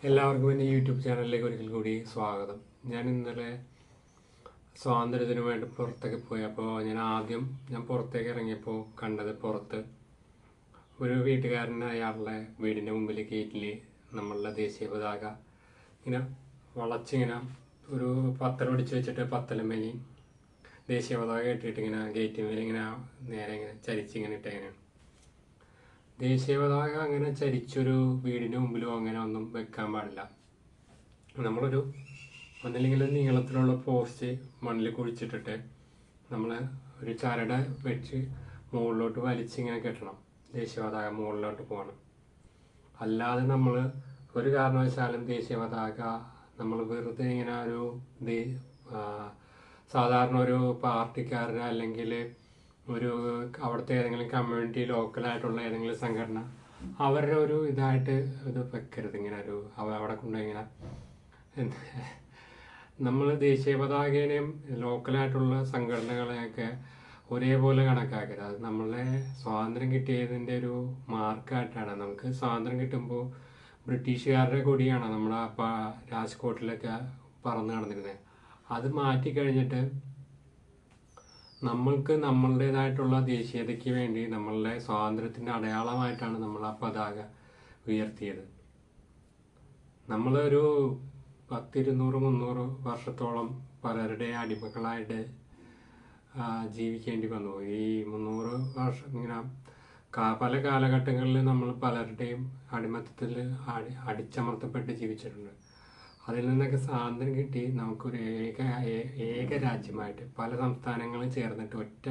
എല്ലാവർക്കും എന്റെ യൂട്യൂബ് ചാനലിലേക്ക് ഒരിക്കൽ കൂടി സ്വാഗതം. ഞാൻ ഇന്നലെ സ്വാതന്ത്ര്യത്തിന് വേണ്ടി പുറത്തേക്ക് പോയി അപ്പോൾ ഞാൻ ആദ്യം ഞാൻ പുറത്തേക്ക് ഇറങ്ങിയപ്പോൾ കണ്ടത് പുറത്ത് ഒരു വീട്ടുകാരൻ അയാളുടെ വീടിന്റെ മുമ്പിൽ ഗേറ്റിൽ നമ്മളുടെ ദേശീയ പതാക ഇങ്ങനെ വളച്ചിങ്ങനെ ഒരു പത്തൽ പിടിച്ച് വെച്ചിട്ട് പത്തലമേലി ദേശീയ പതാക കെട്ടിയിട്ട് ഇങ്ങനെ ഗേറ്റ് മേലിങ്ങനെ നേരെ ഇങ്ങനെ ചരിച്ചിങ്ങനെ ഇട്ടേങ്ങനെയാണ് ദേശീയ പതാക അങ്ങനെ ചരിച്ചൊരു വീടിന് മുമ്പിലോ അങ്ങനെ ഒന്നും വെക്കാൻ പാടില്ല. നമ്മളൊരു ഒന്നല്ലെങ്കിൽ നീളത്തിലുള്ള പോസ്റ്റ് മണ്ണിൽ കുഴിച്ചിട്ടിട്ട് നമ്മൾ ഒരു ചരട് വെച്ച് മുകളിലോട്ട് വലിച്ചിങ്ങനെ കെട്ടണം. ദേശീയ പതാക മുകളിലോട്ട് പോകണം അല്ലാതെ നമ്മൾ ഒരു കാരണവശാലും ദേശീയ പതാക നമ്മൾ വെറുതെ ഇങ്ങനെ ഒരു സാധാരണ ഒരു പാർട്ടിക്കാരുടെ അല്ലെങ്കിൽ ഒരു അവിടുത്തെ ഏതെങ്കിലും കമ്മ്യൂണിറ്റി ലോക്കലായിട്ടുള്ള ഏതെങ്കിലും സംഘടന അവരുടെ ഒരു ഇതായിട്ട് ഇത് വെക്കരുത്. ഇങ്ങനെ ഒരു അവ- അവിടെ കൊണ്ടു ഇങ്ങനെ നമ്മൾ ദേശീയ പതാകേനെയും ലോക്കലായിട്ടുള്ള സംഘടനകളെയൊക്കെ ഒരേപോലെ കണക്കാക്കരുത്. അത് നമ്മളെ സ്വാതന്ത്ര്യം കിട്ടിയതിന്റെ ഒരു മാർക്കായിട്ടാണ്. നമുക്ക് സ്വാതന്ത്ര്യം കിട്ടുമ്പോൾ ബ്രിട്ടീഷുകാരുടെ കൊടിയാണ് നമ്മുടെ രാജ്കോട്ടിലൊക്കെ പറന്ന് നടന്നിരുന്നത്. അത് മാറ്റി കഴിഞ്ഞിട്ട് നമ്മൾക്ക് നമ്മളുടേതായിട്ടുള്ള ദേശീയതയ്ക്ക് വേണ്ടി നമ്മളുടെ സ്വാതന്ത്ര്യത്തിന്റെ അടയാളമായിട്ടാണ് നമ്മൾ ആ പതാക ഉയർത്തിയത്. നമ്മളൊരു പത്തിരുന്നൂറ് മുന്നൂറ് വർഷത്തോളം പലരുടെ അടിമകളായിട്ട് ജീവിക്കേണ്ടി വന്നു. ഈ മുന്നൂറ് വർഷം ഇങ്ങനെ പല കാലഘട്ടങ്ങളിൽ നമ്മൾ പലരുടെയും അടിമത്തത്തിൽ അടി അടിച്ചമർത്തപ്പെട്ട് ജീവിച്ചിട്ടുണ്ട്. അതിൽ നിന്നൊക്കെ സ്വാതന്ത്ര്യം കിട്ടി. നമുക്കൊരു ഏക ഏക രാജ്യമായിട്ട്. പല സംസ്ഥാനങ്ങളും ചേർന്നിട്ട് ഒറ്റ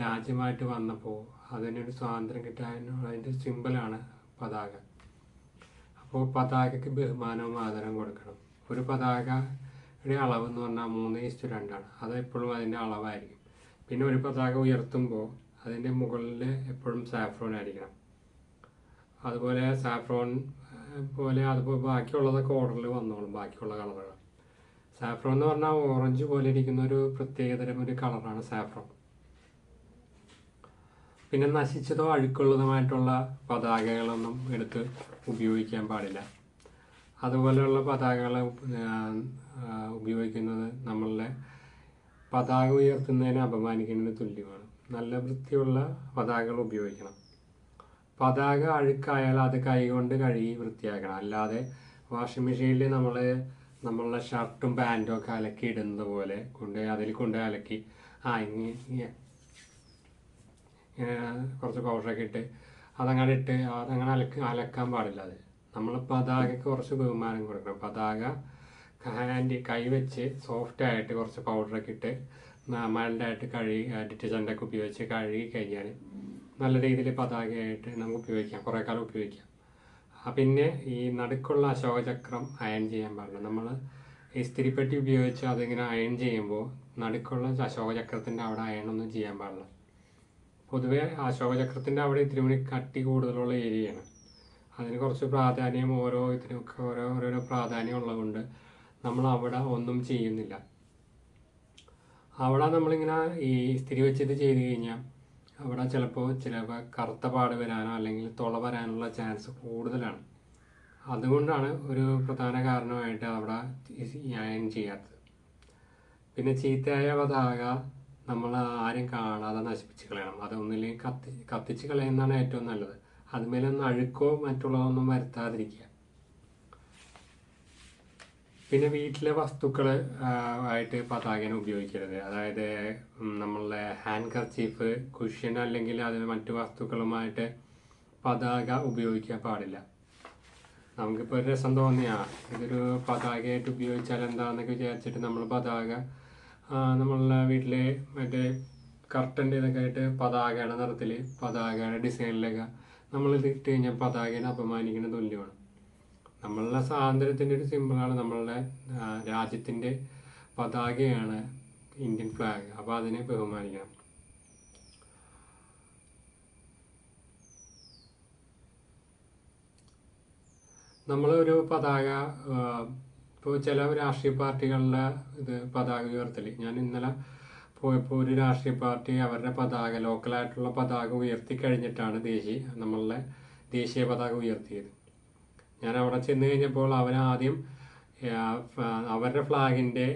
രാജ്യമായിട്ട് വന്നപ്പോൾ അതിനൊരു സ്വാതന്ത്ര്യം കിട്ടാനുള്ള അതിന്റെ സിമ്പിളാണ് പതാക. അപ്പോൾ പതാകയ്ക്ക് ബഹുമാനവും ആദരവും കൊടുക്കണം. ഒരു പതാകയുടെ അളവ് എന്ന് പറഞ്ഞാൽ മൂന്ന് ഇസ്റ്റു രണ്ടാണ് അത് എപ്പോഴും അതിന്റെ അളവായിരിക്കും. പിന്നെ ഒരു പതാക ഉയർത്തുമ്പോൾ അതിന്റെ മുകളിൽ എപ്പോഴും സാഫ്രോൺ ആയിരിക്കണം. അതുപോലെ സാഫ്രോൺ പോലെ അതുപോലെ ബാക്കിയുള്ളതൊക്കെ ഓർഡറിൽ വന്നോളും ബാക്കിയുള്ള കളറുകൾ. സാഫ്രോൺ എന്ന് പറഞ്ഞാൽ ഓറഞ്ച് പോലെ ഇരിക്കുന്ന ഒരു പ്രത്യേകതരം ഒരു കളറാണ് സാഫ്രോൺ പിന്നെ നശിച്ചതോ അഴുക്കുള്ളതുമായിട്ടുള്ള പതാകകളൊന്നും എടുത്ത് ഉപയോഗിക്കാൻ പാടില്ല. അതുപോലെയുള്ള പതാകകൾ ഉപയോഗിക്കുന്നത് നമ്മളുടെ പതാക ഉയർത്തുന്നതിനെ അപമാനിക്കുന്നതിന് തുല്യമാണ്. നല്ല വൃത്തിയുള്ള പതാകകൾ ഉപയോഗിക്കണം. പതാക അഴുക്കായാൽ അത് കൈകൊണ്ട് കഴുകി വൃത്തിയാക്കണം. അല്ലാതെ വാഷിംഗ് മെഷീനിൽ നമ്മൾ നമ്മളുടെ ഷർട്ടും പാന്റും ഒക്കെ അലക്കി ഇടുന്നത് പോലെ കൊണ്ട് അതിൽ കൊണ്ട് അലക്കി ആ ഇങ്ങനെ കുറച്ച് പൗഡറൊക്കെ ഇട്ട് അതങ്ങനെ ഇട്ട് അതങ്ങനെ അലക്ക് അലക്കാൻ പാടില്ല അത്. നമ്മൾ പതാകയ്ക്ക് കുറച്ച് ബഹുമാനം കൊടുക്കണം. പതാക ഹാൻഡ് കൈ വെച്ച് സോഫ്റ്റ് ആയിട്ട് കുറച്ച് പൗഡറൊക്കെ ഇട്ട് മൈൽഡായിട്ട് കഴുകി ഡിറ്റർജന്റൊക്കെ ഉപയോഗിച്ച് കഴുകി കഴിഞ്ഞാൽ നല്ല രീതിയിൽ പതാകയായിട്ട് നമുക്ക് ഉപയോഗിക്കാം കുറേ കാലം ഉപയോഗിക്കാം. പിന്നെ ഈ നടുക്കുള്ള അശോകചക്രം അയൺ ചെയ്യാൻ പാടില്ല. നമ്മൾ ഈ ഇസ്തിരിപ്പെട്ടി ഉപയോഗിച്ച് അതിങ്ങനെ അയൺ ചെയ്യുമ്പോൾ നടുക്കുള്ള അശോകചക്രത്തിന്റെ അവിടെ അയണൊന്നും ചെയ്യാൻ പാടില്ല. പൊതുവെ അശോകചക്രത്തിന്റെ അവിടെ ഇത്തിരി കൂടി കട്ടി കൂടുതലുള്ള ഏരിയയാണ്. അതിന് കുറച്ച് പ്രാധാന്യം ഓരോ ഇതിനൊക്കെ ഓരോ ഓരോരോ പ്രാധാന്യം ഉള്ളതുകൊണ്ട് നമ്മൾ അവിടെ ഒന്നും ചെയ്യുന്നില്ല. അവിടെ നമ്മളിങ്ങനെ ഈ സ്ഥിരി വെച്ചിട്ട് ചെയ്ത് കഴിഞ്ഞാൽ അവിടെ ചിലപ്പോൾ ചില കറുത്ത പാട് വരാനോ അല്ലെങ്കിൽ തുള വരാനുള്ള ചാൻസ് കൂടുതലാണ്. അതുകൊണ്ടാണ് ഒരു പ്രധാന കാരണമായിട്ട് അവിടെ അയൺ ചെയ്യാത്തത്. പിന്നെ ചീത്തയായ പതാക നമ്മൾ ആരും കാണാതെ നശിപ്പിച്ച് കളയണം. അതൊന്നില്ലെങ്കിൽ കത്തി കത്തിച്ച് കളയുന്നതാണ് ഏറ്റവും നല്ലത്. അതുമേലൊന്നും അഴുക്കോ മറ്റുള്ളതൊന്നും വരുത്താതിരിക്കുക. പിന്നെ വീട്ടിലെ വസ്തുക്കൾ ആയിട്ട് പതാകനെ ഉപയോഗിക്കരുത് അതായത് നമ്മളുടെ ഹാൻഡ് കർച്ചീഫ് കുഷ്യൻ അല്ലെങ്കിൽ അതിന് മറ്റു വസ്തുക്കളുമായിട്ട് പതാക ഉപയോഗിക്കാൻ പാടില്ല. നമുക്കിപ്പോൾ ഒരു രസം തോന്നിയാ ഇതൊരു പതാകയായിട്ട് ഉപയോഗിച്ചാൽ എന്താണെന്നൊക്കെ വിചാരിച്ചിട്ട് നമ്മൾ പതാക നമ്മളുടെ വീട്ടിലെ മറ്റേ കർട്ടന്റെ ഇതൊക്കെ ആയിട്ട് പതാകയുടെ നിറത്തിൽ പതാകയുടെ ഡിസൈനിലൊക്കെ നമ്മളിത് ഇട്ട് കഴിഞ്ഞാൽ പതാകേനെ അപമാനിക്കുന്ന തുല്യമാണ്. നമ്മളുടെ സ്വാതന്ത്ര്യത്തിന്റെ ഒരു സിമ്പിളാണ് നമ്മളുടെ രാജ്യത്തിന്റെ പതാകയാണ് ഇന്ത്യൻ ഫ്ലാഗ് അപ്പോൾ അതിനെ ബഹുമാനിക്കണം. നമ്മളൊരു പതാക ഇപ്പോൾ ചില രാഷ്ട്രീയ പാർട്ടികളുടെ ഇത് പതാക ഉയർത്തൽ ഞാൻ ഇന്നലെ പോയപ്പോൾ ഒരു രാഷ്ട്രീയ പാർട്ടി അവരുടെ പതാക ലോക്കലായിട്ടുള്ള പതാക ഉയർത്തി കഴിഞ്ഞിട്ടാണ് ദേശീയ നമ്മളുടെ ദേശീയ പതാക ഉയർത്തിയത്. ഞാൻ അവിടെ ചെന്ന് കഴിഞ്ഞപ്പോൾ അവൻ ആദ്യം അവരുടെ ഫ്ലാഗിന്റെ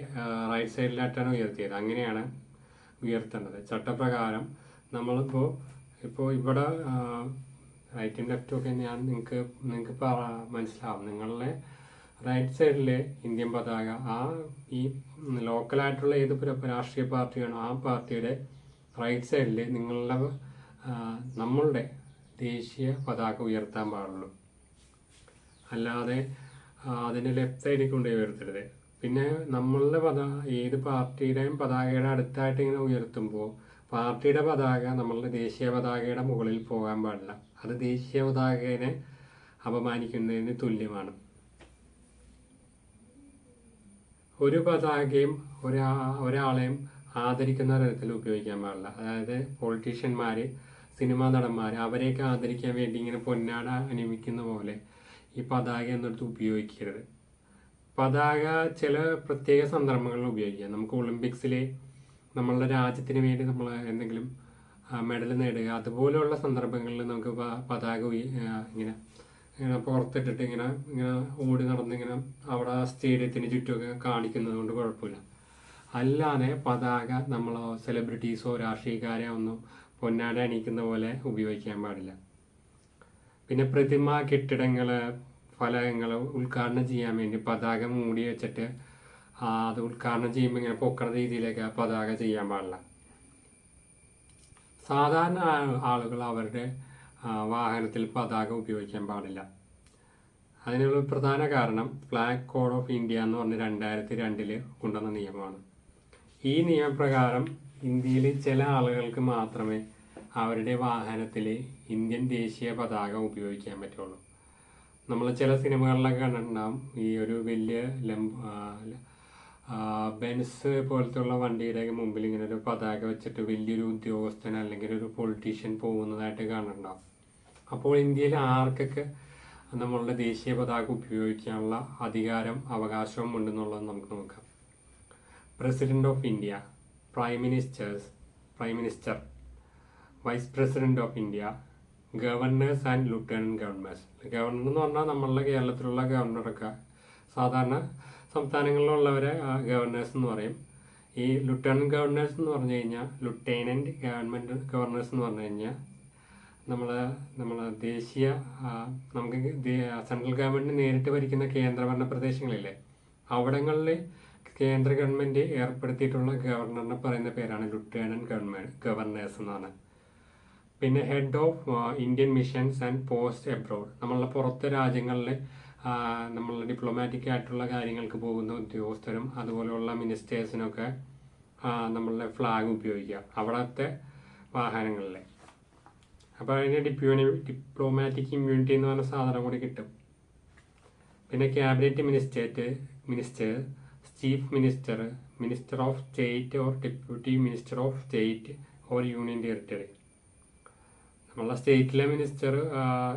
റൈറ്റ് സൈഡിലായിട്ടാണ് ഉയർത്തിയത്. അങ്ങനെയാണ് ഉയർത്തേണ്ടത്. ചട്ടപ്രകാരം നമ്മളിപ്പോൾ ഇപ്പോൾ ഇവിടെ റൈറ്റും ലെഫ്റ്റും ഒക്കെ ഞാൻ നിങ്ങൾക്ക് നിങ്ങൾക്ക് മനസ്സിലാവും. നിങ്ങളുടെ റൈറ്റ് സൈഡിലെ ഇന്ത്യൻ പതാക ആ ഈ ലോക്കലായിട്ടുള്ള ഏത് രാഷ്ട്രീയ പാർട്ടിയാണോ ആ പാർട്ടിയുടെ റൈറ്റ് സൈഡിൽ നിങ്ങളുടെ നമ്മളുടെ ദേശീയ പതാക ഉയർത്താൻ പാടുള്ളൂ. അല്ലാതെ അതിന്റെ ലെഫ്റ്റ് സൈഡിൽ കൊണ്ടുപോയി ഉയർത്തരുത്. പിന്നെ നമ്മളുടെ പതാ ഏത് പാർട്ടിയുടെയും പതാകയുടെ അടുത്തായിട്ട് ഇങ്ങനെ ഉയർത്തുമ്പോൾ പാർട്ടിയുടെ പതാക നമ്മളുടെ ദേശീയ പതാകയുടെ മുകളിൽ പോകാൻ പാടില്ല. അത് ദേശീയ പതാകയെ അപമാനിക്കുന്നതിന് തുല്യമാണ്. ഒരു പതാകയും ഒരാ ഒരാളെയും ആദരിക്കുന്ന തരത്തിൽ ഉപയോഗിക്കാൻ പാടില്ല. അതായത് പൊളിറ്റീഷ്യന്മാർ സിനിമാ നടന്മാർ അവരെയൊക്കെ ആദരിക്കാൻ വേണ്ടി ഇങ്ങനെ പൊന്നാട അനുഭവിക്കുന്ന പോലെ ഈ പതാക എന്നിടത്ത് ഉപയോഗിക്കരുത്. പതാക ചില പ്രത്യേക സന്ദർഭങ്ങളിൽ ഉപയോഗിക്കാം നമുക്ക് ഒളിമ്പിക്സിൽ നമ്മളുടെ രാജ്യത്തിന് വേണ്ടി നമ്മൾ എന്തെങ്കിലും മെഡൽ നേടുക. അതുപോലെയുള്ള സന്ദർഭങ്ങളിൽ നമുക്ക് പതാക ഇങ്ങനെ ഇങ്ങനെ പുറത്തിട്ടിട്ട് ഇങ്ങനെ ഇങ്ങനെ ഓടി നടന്ന് ഇങ്ങനെ അവിടെ സ്റ്റേഡിയത്തിന് ചുറ്റുമൊക്കെ കാണിക്കുന്നത് കൊണ്ട് കുഴപ്പമില്ല. അല്ലാതെ പതാക നമ്മളോ സെലിബ്രിറ്റീസോ രാഷ്ട്രീയക്കാരെ ഒന്നും പൊന്നാടെ അണിയിക്കുന്ന പോലെ ഉപയോഗിക്കാൻ പാടില്ല. പിന്നെ പ്രതിമ കെട്ടിടങ്ങൾ ഫലകങ്ങൾ ഉദ്ഘാടനം ചെയ്യാൻ വേണ്ടി പതാക മൂടി വെച്ചിട്ട് അത് ഉദ്ഘാടനം ചെയ്യുമ്പോൾ ഇങ്ങനെ പൊക്കണ രീതിയിലേക്ക് ആ പതാക ചെയ്യാൻ പാടില്ല. സാധാരണ ആളുകൾ അവരുടെ വാഹനത്തിൽ പതാക ഉപയോഗിക്കാൻ പാടില്ല. അതിനുള്ള പ്രധാന കാരണം ഫ്ലാഗ് കോഡ് ഓഫ് ഇന്ത്യ എന്ന് പറഞ്ഞ രണ്ടായിരത്തി രണ്ടിൽ കൊണ്ടുവന്ന നിയമമാണ്. ഈ നിയമപ്രകാരം ഇന്ത്യയിൽ ചില ആളുകൾക്ക് മാത്രമേ അവരുടെ വാഹനത്തിൽ ഇന്ത്യൻ ദേശീയ പതാക ഉപയോഗിക്കാൻ പറ്റുള്ളൂ. നമ്മൾ ചില സിനിമകളിലൊക്കെ കണ്ടിട്ടുണ്ടാവും ഈ ഒരു വലിയ ബെൻസ് പോലത്തുള്ള വണ്ടിയുടെ മുമ്പിൽ ഇങ്ങനെ ഒരു പതാക വെച്ചിട്ട് വലിയൊരു ഉദ്യോഗസ്ഥൻ അല്ലെങ്കിൽ ഒരു പൊളിറ്റീഷ്യൻ പോകുന്നതായിട്ട് കാണുന്നുണ്ടാവും അപ്പോൾ ഇന്ത്യയിൽ ആർക്കൊക്കെ നമ്മളുടെ ദേശീയ പതാക ഉപയോഗിക്കാനുള്ള അധികാരം അവകാശവും ഉണ്ടെന്നുള്ളത് നമുക്ക് നോക്കാം. President of India prime ministers prime minister vice president of India governors and lieutenant governors governor എന്ന് പറഞ്ഞാൽ നമ്മളുടെ കേരളത്തിലുള്ള ഗവർണറൊക്കെ സാധാരണ സംസ്ഥാനങ്ങളിലുള്ളവരെ ഗവർണേഴ്സ് എന്ന് പറയും. ഈ ലുട്ടനന്റ് ഗവർണേഴ്സ് എന്ന് പറഞ്ഞു കഴിഞ്ഞാൽ ലുട്ടേനന്റ് ഗവൺമെന്റ് ഗവർണേഴ്സ് എന്ന് പറഞ്ഞു കഴിഞ്ഞാൽ നമ്മളെ നമ്മൾ ദേശീയ നമുക്ക് സെൻട്രൽ ഗവൺമെന്റ് നേരിട്ട് ഭരിക്കുന്ന കേന്ദ്രഭരണ പ്രദേശങ്ങളില്ലേ? അവിടങ്ങളിൽ കേന്ദ്ര ഗവൺമെന്റ് ഏർപ്പെടുത്തിയിട്ടുള്ള ഗവർണറിനെ പറയുന്ന പേരാണ് ലുട്ടേണന്റ് ഗവൺമെന്റ് ഗവർണേഴ്സ് എന്നാണ്. പിന്നെ head of Indian missions and post abroad നമ്മളുടെ പുറത്തെ രാജ്യങ്ങളിൽ നമ്മളുടെ ഡിപ്ലോമാറ്റിക് ആയിട്ടുള്ള കാര്യങ്ങൾക്ക് പോകുന്ന ഉദ്യോഗസ്ഥരും അതുപോലെയുള്ള മിനിസ്റ്റേഴ്സിനൊക്കെ നമ്മളുടെ ഫ്ലാഗ് ഉപയോഗിക്കുക അവിടുത്തെ വാഹനങ്ങളിൽ അപ്പോൾ അതിന് ഡിപ്യൂണി ഡിപ്ലോമാറ്റിക് ഇമ്മ്യൂണിറ്റി എന്ന് പറഞ്ഞ സാധനം കൂടി കിട്ടും. പിന്നെ cabinet minister minister chief minister minister of state or deputy minister of state or union territory നമ്മളെ സ്റ്റേറ്റിലെ മിനിസ്റ്റർ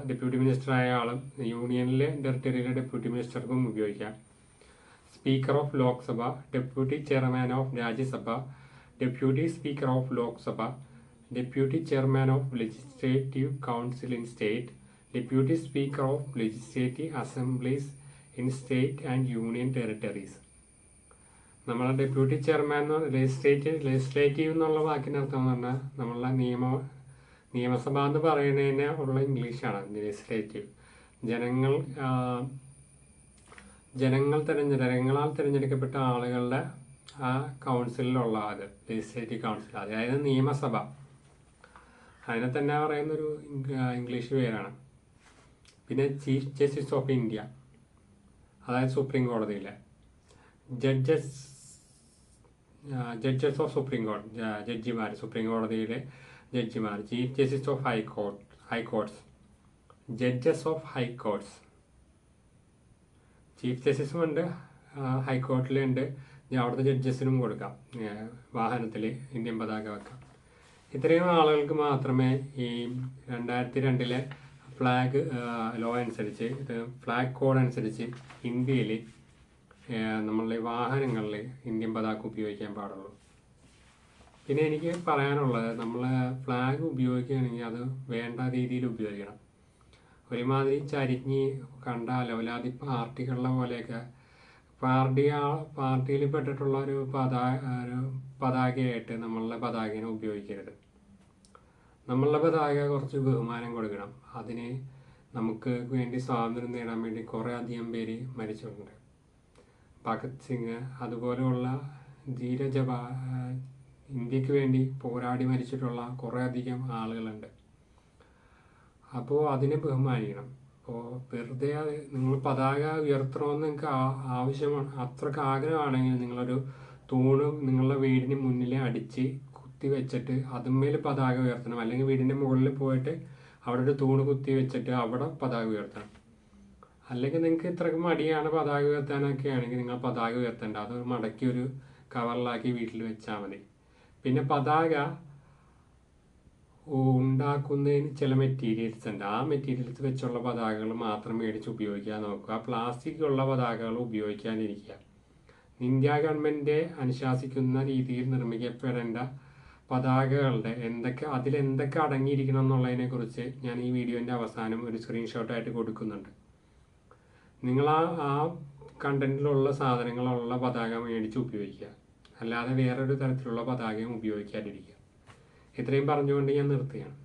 ഡെപ്യൂട്ടി മിനിസ്റ്റർ ആയ ആളും യൂണിയനിലെ ടെറിട്ടറിയിലെ ഡെപ്യൂട്ടി മിനിസ്റ്റർക്കും ഉപയോഗിക്കാം. Speaker of Lok Sabha deputy chairman of Rajya Sabha deputy speaker of Lok Sabha deputy chairman of legislative council in state deputy speaker of legislative assemblies in state and union territories നമ്മളെ deputy chairman legislative legislative എന്നുള്ള വാക്കിന്റെ അർത്ഥം എന്ന് പറഞ്ഞാൽ നമ്മളെ നിയമ നിയമസഭ എന്ന് പറയുന്നതിന് ഉള്ള ഇംഗ്ലീഷാണ് ലെജിസ്ലേറ്റീവ് ജനങ്ങൾ ജനങ്ങൾ തിരഞ്ഞ ജനങ്ങളാൽ തിരഞ്ഞെടുക്കപ്പെട്ട ആളുകളുടെ ആ കൗൺസിലുള്ള അത് ലെജിസ്ലേറ്റീവ് കൗൺസിൽ അതായത് നിയമസഭ. അതിനെ തന്നെ പറയുന്നൊരു ഇംഗ്ലീഷ് പേരാണ്. പിന്നെ ചീഫ് ജസ്റ്റിസ് ഓഫ് ഇന്ത്യ അതായത് സുപ്രീം കോടതിയിലെ. ജഡ്ജസ് ജഡ്ജസ് ഓഫ് സുപ്രീം കോടതി ജഡ്ജിമാർ സുപ്രീം കോടതിയിലെ ജഡ്ജിമാർ chief justice of high court high courts judges of high courts chief ജസ്റ്റിസും ഉണ്ട് ഹൈക്കോർട്ടിലുണ്ട് അവിടുത്തെ ജഡ്ജസിനും കൊടുക്കാം. വാഹനത്തിൽ ഇന്ത്യൻ പതാക വെക്കാം. ഇത്രയും ആളുകൾക്ക് മാത്രമേ ഈ രണ്ടായിരത്തി രണ്ടിലെ ഫ്ലാഗ് ലോ അനുസരിച്ച് ഇത് ഫ്ലാഗ് കോഡ് അനുസരിച്ച് ഇന്ത്യയിൽ നമ്മളുടെ വാഹനങ്ങളിൽ ഇന്ത്യൻ പതാക ഉപയോഗിക്കാൻ പാടുള്ളൂ. പിന്നെ എനിക്ക് പറയാനുള്ളത് നമ്മൾ ഫ്ലാഗ് ഉപയോഗിക്കുകയാണെങ്കിൽ അത് വേണ്ട രീതിയിൽ ഉപയോഗിക്കണം. ഒരുമാതിരി ചരിഞ്ഞ് കണ്ട അലവലാതി പാർട്ടികളുടെ പോലെയൊക്കെ പാർട്ടി പാർട്ടിയിൽ പെട്ടിട്ടുള്ള ഒരു പതാ ഒരു പതാകയായിട്ട് നമ്മളുടെ പതാകനെ ഉപയോഗിക്കരുത്. നമ്മളുടെ പതാക കുറച്ച് ബഹുമാനം കൊടുക്കണം. അതിന് നമുക്ക് വേണ്ടി സ്വാതന്ത്ര്യം നേടാൻ വേണ്ടി കുറേ അധികം പേര് മരിച്ചിട്ടുണ്ട്. ഭഗത് സിംഗ് അതുപോലെയുള്ള ധീരജവ ഇന്ത്യയ്ക്ക് വേണ്ടി പോരാടി മരിച്ചിട്ടുള്ള കുറേ അധികം ആളുകളുണ്ട്. അപ്പോൾ അതിനെ ബഹുമാനിക്കണം. അപ്പോൾ വെറുതെ നിങ്ങൾ പതാക ഉയർത്തണമെന്ന് നിങ്ങൾക്ക് ആവശ്യമാണ്. അത്രയ്ക്ക് ആഗ്രഹമാണെങ്കിൽ നിങ്ങളൊരു തൂണ് നിങ്ങളുടെ വീടിന് മുന്നിൽ അടിച്ച് കുത്തി വെച്ചിട്ട് അതിന്മേൽ പതാക ഉയർത്തണം. അല്ലെങ്കിൽ വീടിന്റെ മുകളിൽ പോയിട്ട് അവിടെ ഒരു തൂണ് കുത്തി വെച്ചിട്ട് അവിടെ പതാക ഉയർത്തണം. അല്ലെങ്കിൽ നിങ്ങൾക്ക് ഇത്രയ്ക്ക് മടിയാണ് പതാക ഉയർത്താനൊക്കെ ആണെങ്കിൽ നിങ്ങൾ പതാക ഉയർത്തേണ്ട. അത് മടക്കി ഒരു കവറിലാക്കി വീട്ടിൽ വെച്ചാൽ മതി. പിന്നെ പതാക ഉണ്ടാക്കുന്നതിന് ചില മെറ്റീരിയൽസ് ഉണ്ട്. ആ മെറ്റീരിയൽസ് വെച്ചുള്ള പതാകകൾ മാത്രം മേടിച്ച് ഉപയോഗിക്കാൻ നോക്കുക. പ്ലാസ്റ്റിക് ഉള്ള പതാകകൾ ഉപയോഗിക്കാതിരിക്കുക ഇന്ത്യ ഗവൺമെന്റ് അനുശാസിക്കുന്ന രീതിയിൽ നിർമ്മിക്കപ്പെടേണ്ട പതാകകളുടെ എന്തൊക്കെ അതിൽ എന്തൊക്കെ അടങ്ങിയിരിക്കണം എന്നുള്ളതിനെക്കുറിച്ച് ഞാൻ ഈ വീഡിയോന്റെ അവസാനം ഒരു സ്ക്രീൻഷോട്ടായിട്ട് കൊടുക്കുന്നുണ്ട്. നിങ്ങൾ ആ ആ കണ്ടന്റിലുള്ള സാധനങ്ങളുള്ള പതാക മേടിച്ച് ഉപയോഗിക്കുക. അല്ലാതെ വേറൊരു തരത്തിലുള്ള പതാകയും ഉപയോഗിക്കാതിരിക്കുക. ഇത്രയും പറഞ്ഞുകൊണ്ട് ഞാൻ നിർത്തുകയാണ്.